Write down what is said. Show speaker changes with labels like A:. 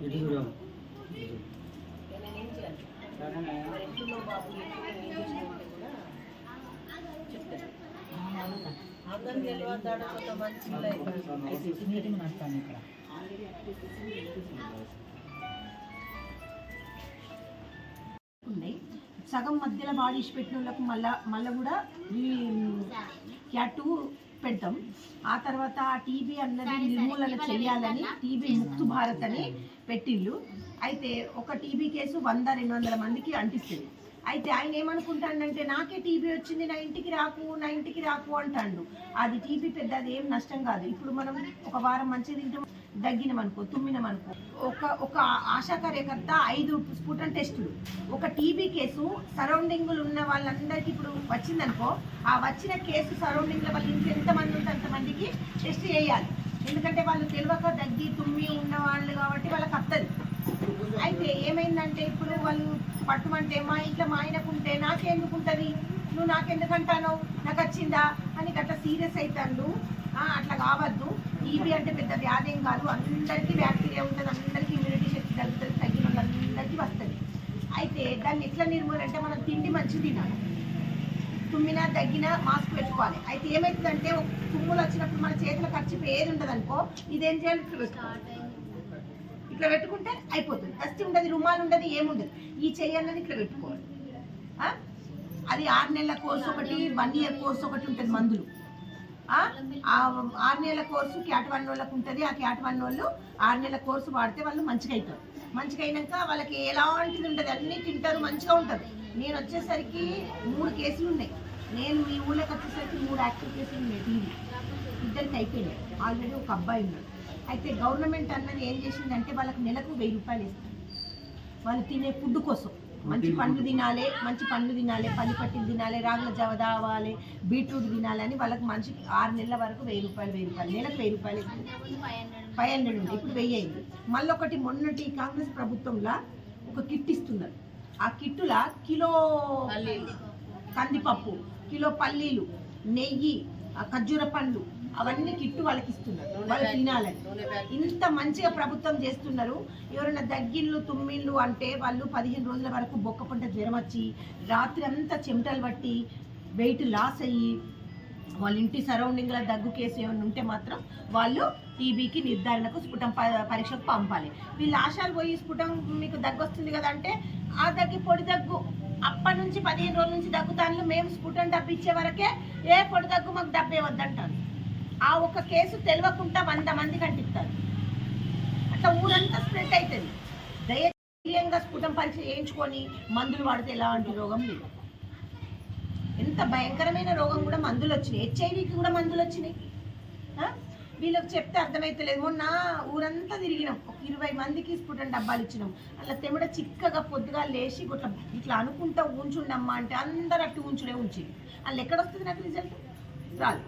A: Meeting నడుస్తాను ఇక్కడ
B: ఉన్నాయి సగం మధ్యలో బాడీస్ పెట్టిన వాళ్ళకు మళ్ళా మళ్ళీ కూడా ఈ క్యాటు పెడతాం ఆ తర్వాత ఆ టీబీ అన్నది నిర్మూలన చేయాలని టీబీ ముక్తు భారత్ అని పెట్టిళ్ళు. అయితే ఒక టీబీ కేసు వంద రెండు వందల మందికి అంటిస్తుంది. అయితే ఆయన ఏమనుకుంటాడంటే నాకే టీబీ వచ్చింది నా ఇంటికి రాకు నా ఇంటికి రాకు అంటాడు. అది టీబీ పెద్ద అది ఏం నష్టం కాదు. ఇప్పుడు మనం ఒక వారం మంచిగా తింటాం. దగ్గినమనుకో అనుకో ఒక ఒక ఆశా కార్యకర్త ఐదు స్ఫుటన్ టెస్టులు. ఒక టీబీ కేసు సరౌండింగ్లు ఉన్న వాళ్ళందరికీ ఇప్పుడు వచ్చిందనుకో ఆ వచ్చిన కేసు సరౌండింగ్ల వాళ్ళు ఇంట్లో ఎంతమంది ఉంటే అంతమందికి టెస్ట్ చేయాలి. ఎందుకంటే వాళ్ళు తెలియక దగ్గి తుమ్మి ఉన్న వాళ్ళు కాబట్టి వాళ్ళకి వస్తుంది అయితే ఏమైందంటే ఇప్పుడు వాళ్ళు పట్టుమంటే మా ఇంట్లో మా ఆయనకు ఉంటే నాకెందుకు ఉంటుంది నువ్వు నాకెందుకు అంటాను నాకు వచ్చిందా అని అట్లా సీరియస్ అవుతాను అట్లా కావద్దు. టీబీ అంటే పెద్ద వ్యాధి ఏం కాదు. అందరికీ బ్యాక్టీరియా ఉంటుంది అందరికీ ఇమ్యూనిటీ శక్తి తగ్గుతుంది తగ్గిన వాళ్ళందరికీ వస్తుంది. అయితే దాన్ని ఎట్లా నిర్మూలన అంటే మనం తిండి మంచి తినాలి. తుమ్మినా తగ్గినా మాస్క్ పెట్టుకోవాలి. అయితే ఏమవుతుందంటే ఒక తుమ్ములు వచ్చినప్పుడు మన చేతిలో ఖర్చు పేరు ఉండదు అనుకో ఇదేం చేయాలి? ఇట్లా పెట్టుకుంటే అయిపోతుంది. ఫస్ట్ ఉండదు రుమాలు ఉండదు ఏముండదు. ఈ చేయాలని ఇట్లా పెట్టుకోవాలి. అది ఆరు నెలల కోర్సు ఒకటి వన్ ఇయర్ కోర్సు ఒకటి ఉంటుంది మందులు. ఆరు నెలల కోర్సు క్యాట్ వన్ వాళ్ళకి ఉంటుంది. ఆ క్యాట్ వన్ వాళ్ళు ఆరు నెలల కోర్సు వాడితే వాళ్ళు మంచిగా అవుతారు మంచిగా అయినాక వాళ్ళకి ఎలాంటిది ఉంటుంది? అన్నీ తింటారు మంచిగా ఉంటుంది. నేను వచ్చేసరికి మూడు కేసులు ఉన్నాయి. నేను మీ ఊళ్ళోకి వచ్చేసరికి మూడు యాక్టివ్ కేసులు ఉన్నాయి టీవీ. ఇద్దరికి అయిపోయినాయి. ఆల్రెడీ ఒక అబ్బాయి ఉన్నాడు. అయితే గవర్నమెంట్ అన్నది ఏం చేసిందంటే వాళ్ళకి నెలకు వెయ్యి రూపాయలు ఇస్తుంది వాళ్ళు తినే ఫుడ్ కోసం. మంచి పండ్లు తినాలి మంచి పండ్లు తినాలి పల్లి పట్టిలు తినాలి రాగుల జావ తావాలి బీట్రూట్ తినాలి అని వాళ్ళకి మనిషికి ఆరు నెలల వరకు వెయ్యి రూపాయలు వెయ్యి రూపాయలు నెలకు వెయ్యి రూపాయలు ఫైవ్ హండ్రెడ్ ఉంది. ఇప్పుడు వెయ్యి అయింది. మళ్ళీ ఒకటి మొన్నటి కాంగ్రెస్ ప్రభుత్వంలో ఒక కిట్ ఇస్తున్నారు. ఆ కిట్టులా కిలో కందిపప్పు కిలో పల్లీలు నెయ్యి ఆ ఖర్జూర పండ్లు అవన్నీ కిట్టు వాళ్ళకి ఇస్తున్నారు వాళ్ళు తినాలని. ఇంత మంచిగా ప్రభుత్వం చేస్తున్నారు. ఎవరైనా దగ్గిళ్ళు తుమ్మిళ్ళు అంటే వాళ్ళు పదిహేను రోజుల వరకు బొక్క పంట జ్వరం వచ్చి రాత్రి అంతా చెమటలు పట్టి వెయిట్ లాస్ అయ్యి వాళ్ళ ఇంటి సరౌండింగ్లో దగ్గు కేసు ఏమైనా ఉంటే మాత్రం వాళ్ళు టీబీకి నిర్ధారణకు స్ఫుటం పరీక్షకు పంపాలి. వీళ్ళు ఆశాలు పోయి స్ఫుటం మీకు దగ్గు వస్తుంది కదా అంటే ఆ దగ్గు పొడి దగ్గు. అప్పటి నుంచి పదిహేను రోజుల నుంచి దగ్గుతాను మేము స్ఫుటం డబ్బు ఇచ్చే వరకే ఏ పొడి దగ్గు మాకు డబ్బే వద్దంటారు ఆ ఒక్క కేసు తెలియకుండా వంద మందికి అంటిస్తారు అట్లా ఊరంతా స్ప్రెడ్ అవుతుంది ధైర్యంగా స్ఫుటం పరీక్ష చేయించుకొని మందులు వాడితే ఎలాంటి రోగం లేదు. ఎంత భయంకరమైన రోగం కూడా మందులు వచ్చినాయి. హెచ్ఐవికి కూడా మందులు వచ్చినాయి. వీళ్ళకి చెప్తే అర్థమవుతలేదు మొన్న ఊరంతా తిరిగినాం. ఒక ఇరవై మందికి స్ఫుటం డబ్బాలు ఇచ్చినాం. అలా తెమిడ చిక్కగా పొద్దుగా లేచి ఇట్లా ఇట్లా అనుకుంటా ఉంచుండమ్మా అంటే అందరు అట్టు ఉంచుడే ఉంచింది వాళ్ళు ఎక్కడ వస్తుంది నాకు రిజల్ట్ రాదు.